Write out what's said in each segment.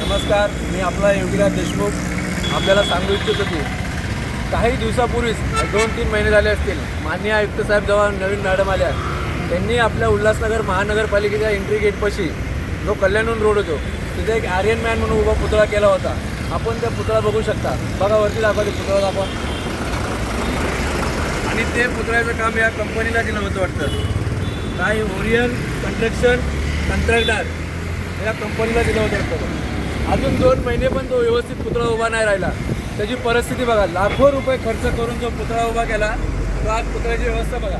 नमस्कार मी आपला योगीराज देशमुख. आपल्याला सांगू इच्छितो की काही दिवसापूर्वीच दोन तीन महिने झाले असतील माननीय आयुक्त साहेब जेव्हा नवीन मॅडम आल्या. त्यांनी आपल्या उल्हासनगर महानगरपालिकेच्या एंट्री गेटपाशी जो कल्याणहून रोड होतो तिथे एक आर्यन मॅन म्हणून उभा पुतळा केला होता. आपण त्या पुतळा बघू शकता. बघा वरती दाखवा ते पुतळा दाखवा आणि ते पुतळ्याचं काम या कंपनीला दिलं होतं वाटतं. काही ओरियन कन्स्ट्रक्शन कंत्राटदार या कंपनीला दिलं होतं वाटतं. अजून दोन महिने पण तो व्यवस्थित पुतळा उभा नाही राहिला. त्याची परिस्थिती बघा लाखो रुपये खर्च करून जो पुतळा उभा केला तो आज पुतळ्याची व्यवस्था बघा.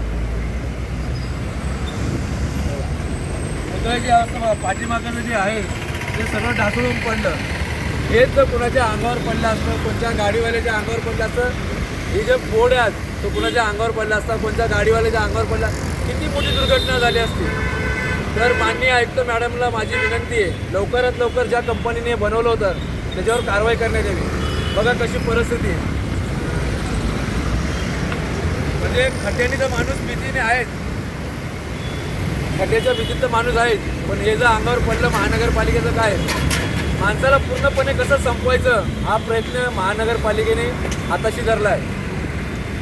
पुतळ्याची अवस्था बघा पाठीमागं जे आहे ते सगळं ढासळून पडलं. हेच जर कुणाच्या अंगावर पडलं असतं कोणत्या गाडीवाल्याच्या अंगावर पडलं असतं हे जे बोर्ड आहेत तो कुणाच्या अंगावर पडला असता कोणत्या गाडीवाल्याच्या अंगावर पडला किती मोठी दुर्घटना झाली असती. तर माननीय आयुक्त मॅडमला माझी विनंती आहे लवकरात लवकर ज्या कंपनीने बनवलं होतं त्याच्यावर कारवाई करण्यात यावी. बघा कशी परिस्थिती आहे. म्हणजे खड्ड्याने तर माणूस भीतीने आहेत. खड्ड्याच्या भीतीत तर माणूस आहेत पण हे जर अंगावर पडलं महानगरपालिकेचं काय? माणसाला पूर्णपणे कसं संपवायचं हा प्रयत्न महानगरपालिकेने हाताशी धरला आहे